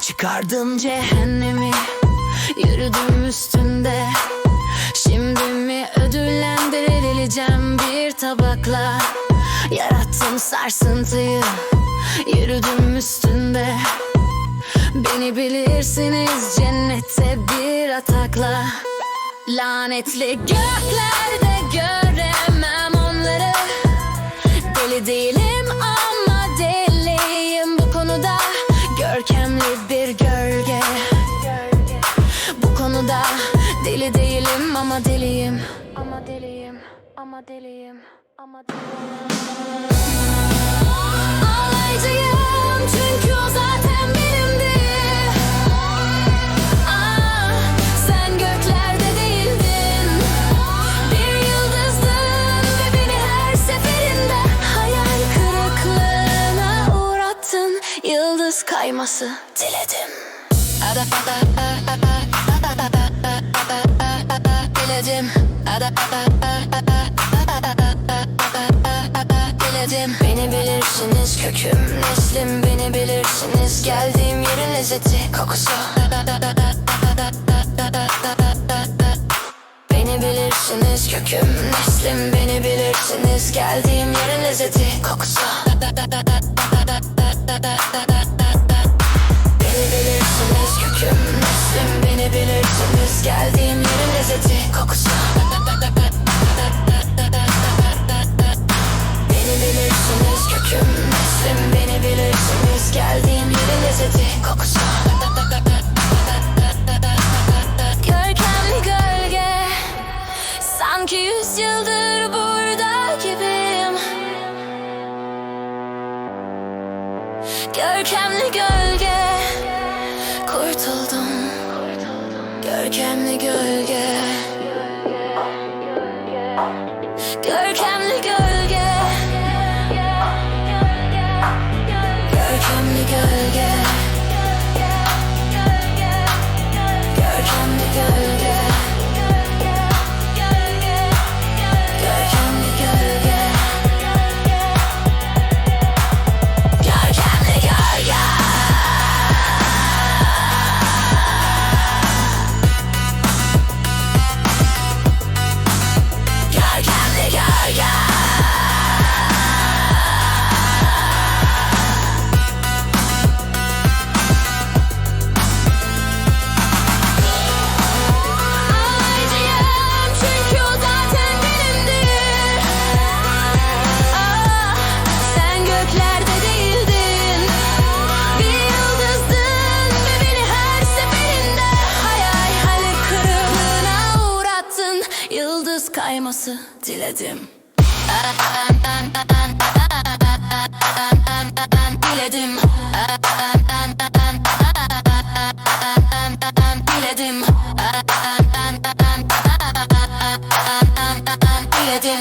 Çıkardım cehennemi Yürüdüm üstünde. Şimdi mi ödüllendirileceğim bir tabakla? Yarattım sarsıntıyı Yürüdüm üstünde. Beni bilirsiniz cennette bir atakla. Lanetli göklerde göremem onları. Deli değilim ama deliyim, ama deliyim, ama deliyim. Çünkü o zaten benimdi. Ah, Sen göklerde değildin. Bir yıldızdın ve beni her seferinde Hayal kırıklığına uğrattın. Yıldız kayması diledim. Diledim Diledim Beni bilirsiniz köküm. Neslim Beni bilirsiniz. Geldiğim yerin lezzeti kokusu. Beni bilirsiniz köküm. Neslim Beni bilirsiniz. Geldiğim yerin lezzeti kokusu Bilirsiniz geldiğim yerin lezzeti kokusu. Beni bilirsiniz köküm neslim. Beni bilirsiniz geldiğim yerin lezzeti kokusu Görkemli gölge. Görkemli gölge kayması diledim. Diledim. Diledim. Diledim. Diledim